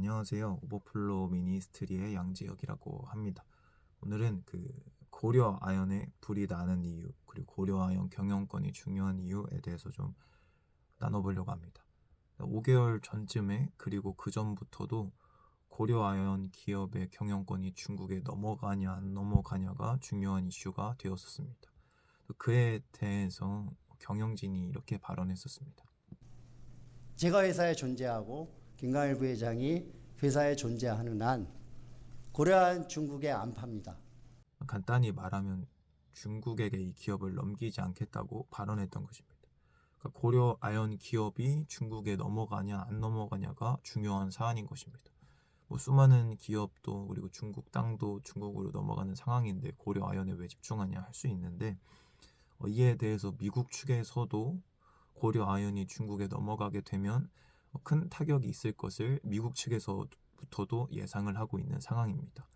안녕하세요. 오버플로 미니스트리의 양지혁이라고 합니다. 오늘은 그 고려 아연에 불이 나는 이유, 그리고 고려 아연 경영권이 중요한 이유에 대해서 좀 나눠보려고 합니다. 5개월 전쯤에 그리고 그 전부터도 고려 아연 기업의 경영권이 중국에 넘어가냐 안 넘어가냐가 중요한 이슈가 되었었습니다. 그에 대해서 경영진이 이렇게 발언했었습니다. 제가 회사에 존재하고 김강일 부회장이 회사에 존재하는 한 고려한 중국에 안 팝니다. 간단히 말하면 중국에게 이 기업을 넘기지 않겠다고 발언했던 것입니다. 그러니까 고려 아연 기업이 중국에 넘어가냐 안 넘어가냐가 중요한 사안인 것입니다. 뭐 수많은 기업도 그리고 중국 땅도 중국으로 넘어가는 상황인데 고려 아연에 왜 집중하냐 할 수 있는데 어, 이에 대해서 미국 측에서도 고려 아연이 중국에 넘어가게 되면 큰 타격이 있을 것을 미국 측에서부터도 예상을 하고 있는 상황입니다.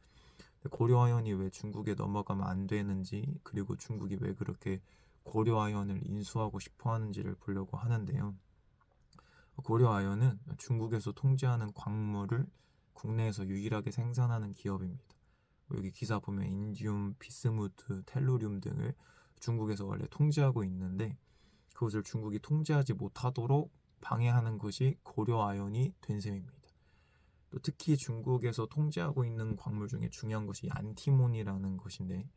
고려 아연이 왜 중국에 넘어가면 안 되는지 그리고 중국이 왜 그렇게 고려 아연을 인수하고 싶어 하는지를 보려고 하는데요. 고려 아연은 중국에서 통제하는 광물을 국내에서 유일하게 생산하는 기업입니다. 여기 기사 보면 인디움, 비스무트, 텔루륨 등을 중국에서 원래 통제하고 있는데 그것을 중국이 통제하지 못하도록 방해하는 것이 고려 아연이 된 셈입니다. 또 특히 중국에서 통제하고 있는 광물 중에 중요한 것이 안티몬이라는 것인데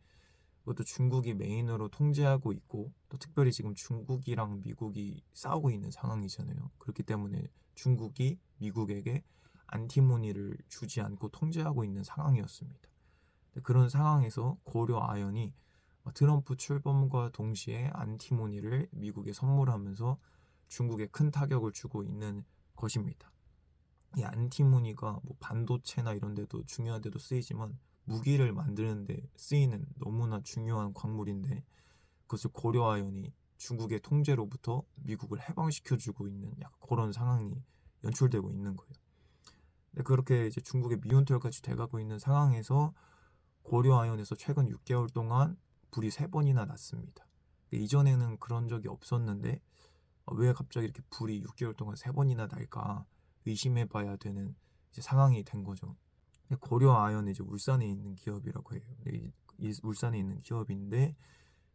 그것도 중국이 메인으로 통제하고 있고 또 특별히 지금 중국이랑 미국이 싸우고 있는 상황이잖아요. 그렇기 때문에 중국이 미국에게 안티모니를 주지 않고 통제하고 있는 상황이었습니다. 그런 상황에서 고려 아연이 트럼프 출범과 동시에 안티모니를 미국에 선물하면서 중국에 큰 타격을 주고 있는 것입니다. 이 안티모니가 뭐 반도체나 이런 데도 중요한 데도 쓰이지만 무기를 만드는데 쓰이는 너무나 중요한 광물인데 그것을 고려아연이 중국의 통제로부터 미국을 해방시켜주고 있는 약간 그런 상황이 연출되고 있는 거예요. 그렇게 이제 중국의 미운털같이 돼가고 있는 상황에서 고려아연에서 최근 6개월 동안 불이 세 번이나 났습니다. 이전에는 그런 적이 없었는데 왜 갑자기 이렇게 불이 6개월 동안 세 번이나 날까 의심해봐야 되는 상황이 된 거죠. 고려 아연은 이제 울산에 있는 기업이라고 해요. 울산에 있는 기업인데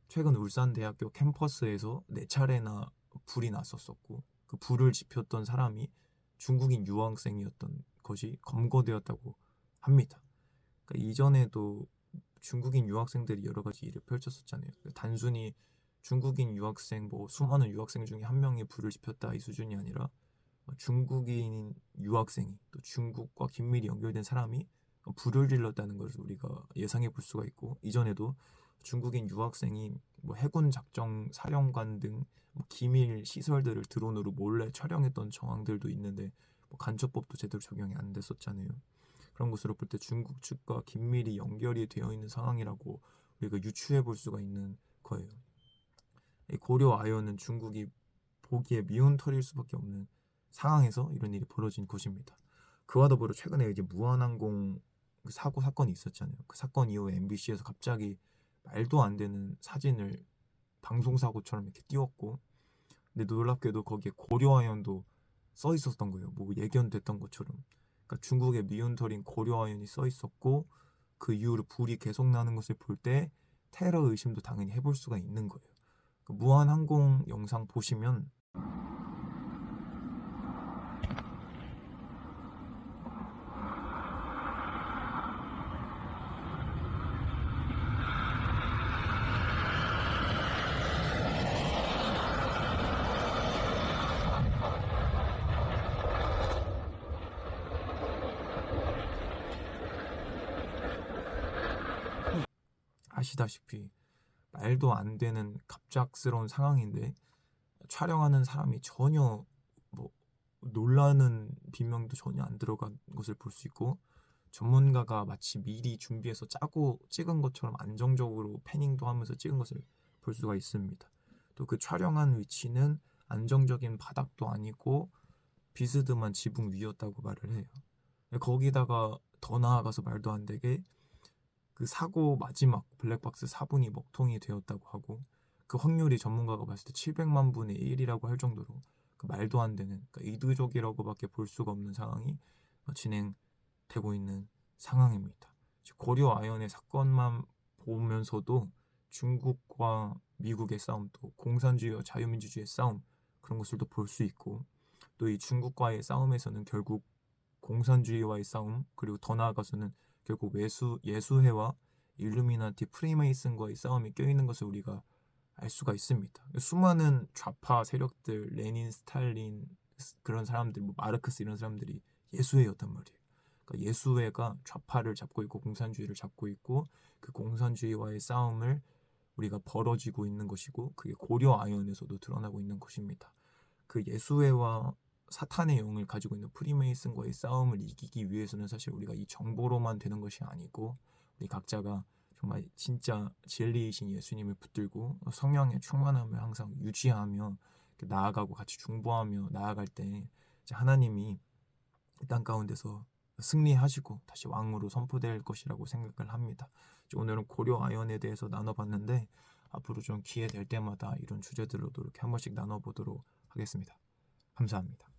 최근 울산대학교 캠퍼스에서 네 차례나 불이 났었었고 그 불을 지폈던 사람이 중국인 유학생이었던 것이 검거되었다고 합니다. 그러니까 이전에도 중국인 유학생들이 여러 가지 일을 펼쳤었잖아요. 단순히 중국인 유학생 뭐 수많은 유학생 중에 한 명이 불을 지폈다 이 수준이 아니라 중국인 유학생이 또 중국과 긴밀히 연결된 사람이 불을 질렀다는 것을 우리가 예상해 볼 수가 있고 이전에도 중국인 유학생이 뭐 해군 작정 사령관 등 뭐 기밀 시설들을 드론으로 몰래 촬영했던 정황들도 있는데 뭐 간첩법도 제대로 적용이 안 됐었잖아요. 그런 것으로 볼 때 중국 측과 긴밀히 연결이 되어 있는 상황이라고 우리가 유추해 볼 수가 있는 거예요. 고려 아연은 중국이 보기에 미운 털일 수밖에 없는 상황에서 이런 일이 벌어진 것입니다. 그와 더불어 최근에 이제 무한항공 그 사고 사건이 있었잖아요. 그 사건 이후에 MBC에서 갑자기 말도 안 되는 사진을 방송 사고처럼 이렇게 띄웠고, 근데 놀랍게도 거기에 고려아연도 써 있었던 거예요. 뭐 예견됐던 것처럼. 그러니까 중국의 미운털인 고려아연이 써 있었고, 그 이후로 불이 계속 나는 것을 볼 때 테러 의심도 당연히 해볼 수가 있는 거예요. 그 무한항공 영상 보시면 아시다시피 말도 안 되는 갑작스러운 상황인데 촬영하는 사람이 전혀 뭐 놀라는 비명도 전혀 안 들어간 것을 볼 수 있고 전문가가 마치 미리 준비해서 짜고 찍은 것처럼 안정적으로 패닝도 하면서 찍은 것을 볼 수가 있습니다. 또 그 촬영한 위치는 안정적인 바닥도 아니고 비스듬한 지붕 위였다고 말을 해요. 거기다가 더 나아가서 말도 안 되게 그 사고 마지막 블랙박스 4분이 먹통이 되었다고 하고 그 확률이 전문가가 봤을 때 700만 분의 1이라고 할 정도로 그 말도 안 되는 그러니까 이두족이라고밖에 볼 수가 없는 상황이 어, 진행되고 있는 상황입니다. 고려 아연의 사건만 보면서도 중국과 미국의 싸움 또 공산주의와 자유민주주의의 싸움 그런 것을 또 볼 수 있고 또 이 중국과의 싸움에서는 결국 공산주의와의 싸움 그리고 더 나아가서는 결국 외수 예수회와 일루미나티 프리메이슨과의 싸움이 껴있는 것을 우리가 알 수가 있습니다. 수많은 좌파 세력들 레닌, 스탈린 그런 사람들 뭐 마르크스 이런 사람들이 예수회였단 말이에요. 그러니까 예수회가 좌파를 잡고 있고 공산주의를 잡고 있고 그 공산주의와의 싸움을 우리가 벌어지고 있는 것이고 그게 고려 아연에서도 드러나고 있는 것입니다. 그 예수회와 사탄의 영을 가지고 있는 프리메이슨과의 싸움을 이기기 위해서는 사실 우리가 이 정보로만 되는 것이 아니고 우리 각자가 정말 진짜 진리이신 예수님을 붙들고 성령의 충만함을 항상 유지하며 나아가고 같이 중보하며 나아갈 때 하나님이 이땅 가운데서 승리하시고 다시 왕으로 선포될 것이라고 생각을 합니다. 오늘은 고려 아연에 대해서 나눠봤는데 앞으로 좀 기회 될 때마다 이런 주제들로도 이렇게 한 번씩 나눠보도록 하겠습니다. 감사합니다.